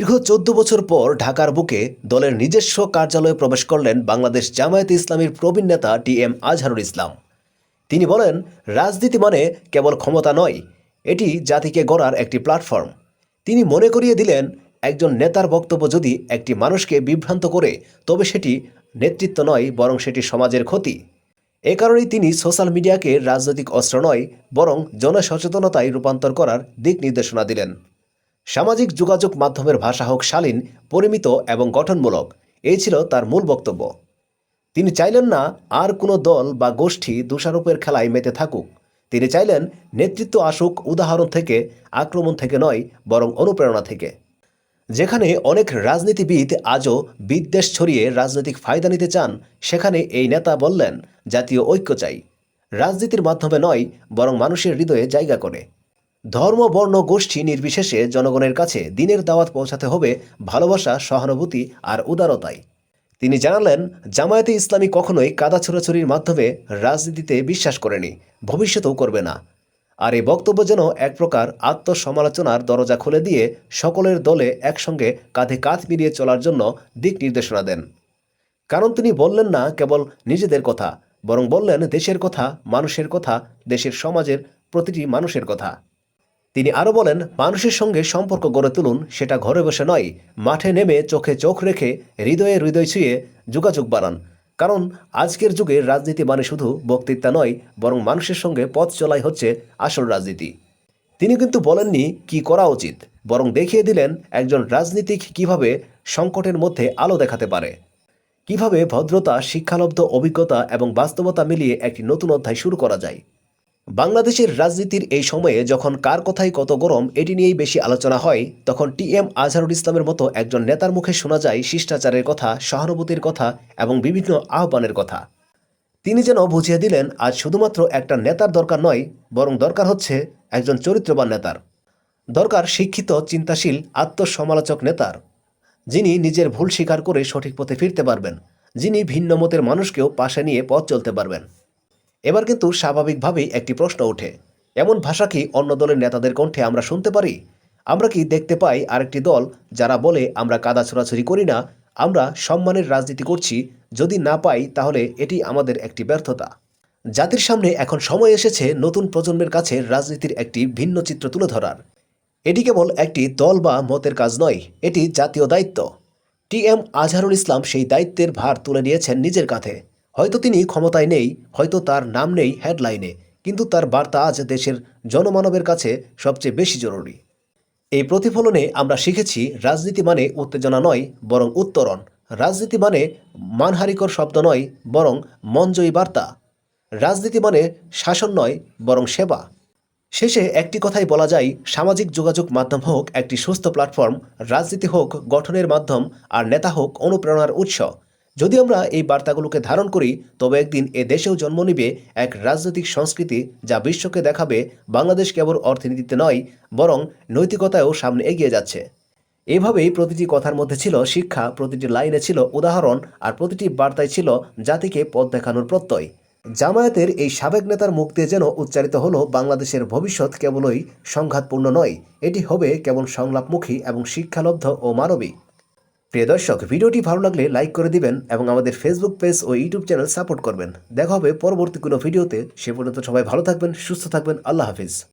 দীর্ঘ চোদ্দ বছর পর ঢাকার বুকে দলের নিজস্ব কার্যালয়ে প্রবেশ করলেন বাংলাদেশ জামায়াতে ইসলামীর প্রবীণ নেতা টি এম আজহারুল ইসলাম। তিনি বলেন, রাজনীতি মানে কেবল ক্ষমতা নয়, এটি জাতিকে গড়ার একটি প্ল্যাটফর্ম। তিনি মনে করিয়ে দিলেন, একজন নেতার বক্তব্য যদি একটি মানুষকে বিভ্রান্ত করে, তবে সেটি নেতৃত্ব নয়, বরং সেটি সমাজের ক্ষতি। এ কারণেই তিনি সোশ্যাল মিডিয়াকে রাজনৈতিক অস্ত্র নয়, বরং জনসচেতনতায় রূপান্তর করার দিক নির্দেশনা দিলেন। সামাজিক যোগাযোগ মাধ্যমের ভাষা হোক শালীন, পরিমিত এবং গঠনমূলক, এই ছিল তার মূল বক্তব্য। তিনি চাইলেন না আর কোনো দল বা গোষ্ঠী দোষারোপের খেলায় মেতে থাকুক। তিনি চাইলেন নেতৃত্ব আসুক উদাহরণ থেকে, আক্রমণ থেকে নয়, বরং অনুপ্রেরণা থেকে। যেখানে অনেক রাজনীতিবিদ আজও বিদ্বেষ ছড়িয়ে রাজনৈতিক ফায়দা নিতে চান, সেখানে এই নেতা বললেন, জাতীয় ঐক্য চাই। রাজনীতির মাধ্যমে নয়, বরং মানুষের হৃদয়ে জায়গা করে। ধর্ম, বর্ণ, গোষ্ঠী নির্বিশেষে জনগণের কাছে দিনের দাওয়াত পৌঁছাতে হবে ভালোবাসা, সহানুভূতি আর উদারতায়। তিনি জানালেন, জামায়াতে ইসলামী কখনোই কাদা ছোড়াছড়ির মাধ্যমে রাজনীতিতে বিশ্বাস করেনি, ভবিষ্যতেও করবে না। আর এই বক্তব্য যেন এক প্রকার আত্মসমালোচনার দরজা খুলে দিয়ে সকলের দলে একসঙ্গে কাঁধে কাঁধ মিলিয়ে চলার জন্য দিক নির্দেশনা দেন। কারণ তিনি বললেন না কেবল নিজেদের কথা, বরং বললেন দেশের কথা, মানুষের কথা, দেশের সমাজের প্রতিটি মানুষের কথা। তিনি আরও বলেন, মানুষের সঙ্গে সম্পর্ক গড়ে তুলুন, সেটা ঘরে বসে নয়, মাঠে নেমে চোখে চোখ রেখে হৃদয়ে হৃদয় ছুঁয়ে যোগাযোগ বাড়ান। কারণ আজকের যুগে রাজনীতি মানে শুধু বক্তৃতা নয়, বরং মানুষের সঙ্গে পথ চলাই হচ্ছে আসল রাজনীতি। তিনি কিন্তু বলেননি কি করা উচিত, বরং দেখিয়ে দিলেন একজন রাজনীতিক কীভাবে সংকটের মধ্যে আলো দেখাতে পারে। কীভাবে ভদ্রতা, শিক্ষালব্ধ অভিজ্ঞতা এবং বাস্তবতা মিলিয়ে একটি নতুন অধ্যায় শুরু করা যায়। বাংলাদেশের রাজনীতির এই সময়ে যখন কার কথাই কত গরম, এটি নিয়েই বেশি আলোচনা হয়, তখন টি এম আজহারুল ইসলামের মতো একজন নেতার মুখে শোনা যায় শিষ্টাচারের কথা, সহানুভূতির কথা এবং বিভিন্ন আহ্বানের কথা। তিনি যেন বুঝিয়ে দিলেন, আজ শুধুমাত্র একটা নেতার দরকার নয়, বরং দরকার হচ্ছে একজন চরিত্রবান নেতার। দরকার শিক্ষিত, চিন্তাশীল, আত্মসমালোচক নেতার। যিনি নিজের ভুল স্বীকার করে সঠিক পথে ফিরতে পারবেন, যিনি ভিন্ন মতের মানুষকেও পাশে নিয়ে পথ চলতে পারবেন। এবার কিন্তু স্বাভাবিকভাবেই একটি প্রশ্ন ওঠে। এমন ভাষা কি অন্য দলের নেতাদের কণ্ঠে আমরা শুনতে পারি? আমরা কি দেখতে পাই আরেকটি দল যারা বলে, আমরা কাদা ছোড়াছুরি করি না, আমরা সম্মানের রাজনীতি করছি, যদি না পাই তাহলে এটি আমাদের একটি ব্যর্থতা জাতির সামনে এখন সময় এসেছে নতুন প্রজন্মের কাছে রাজনীতির একটি ভিন্ন চিত্র তুলে ধরার। এটি কেবল একটি দল বা মতের কাজ নয়, এটি জাতীয় দায়িত্ব। টি এম আজহারুল ইসলাম সেই দায়িত্বের ভার তুলে নিয়েছেন নিজের কাঁধে। হয়তো তিনি ক্ষমতায় নেই, হয়তো তার নাম নেই হেডলাইনে কিন্তু তার বার্তা আজ দেশের জনমানবের কাছে সবচেয়ে বেশি জরুরি। এই প্রতিফলনে আমরা শিখেছি রাজনীতি মানে উত্তেজনা নয়, বরং উত্তরণ। রাজনীতি মানে মানহারিকর শব্দ নয়, বরং মনজয়ী বার্তা। রাজনীতি মানে শাসন নয়, বরং সেবা। শেষে একটি কথাই বলা যায়, সামাজিক যোগাযোগ মাধ্যম হোক, একটি সুস্থ প্ল্যাটফর্ম রাজনীতি হোক, গঠনের মাধ্যম, আর নেতা হোক, অনুপ্রেরণার উৎস। যদি আমরা এই বার্তাগুলোকে ধারণ করি, তবে একদিন এ দেশেও জন্ম নিবে এক রাজনৈতিক সংস্কৃতি যা বিশ্বকে দেখাবে বাংলাদেশ কেবল অর্থনীতিতে নয়, বরং নৈতিকতায়ও সামনে এগিয়ে যাচ্ছে। এভাবেই প্রতিটি কথার মধ্যে ছিল শিক্ষা, প্রতিটি লাইনে ছিল উদাহরণ, আর প্রতিটি বার্তায় ছিল জাতিকে পথ দেখানোর প্রত্যয়। জামায়াতের এই সাবেক নেতার মুখ দিয়ে যেন উচ্চারিত হলো, বাংলাদেশের ভবিষ্যৎ কেবলই সংঘাতপূর্ণ নয়, এটি হবে কেবল সংলাপমুখী এবং শিক্ষালব্ধ ও মানবিক। প্রিয় দর্শক, ভিডিওটি ভালো লাগলে লাইক করে দিবেন এবং আমাদের ফেসবুক পেজ ও ইউটিউব চ্যানেল সাপোর্ট করবেন। দেখা হবে পরবর্তী কোনো ভিডিওতে। সে পর্যন্ত সবাই ভালো থাকবেন, সুস্থ থাকবেন। আল্লাহ হাফিজ।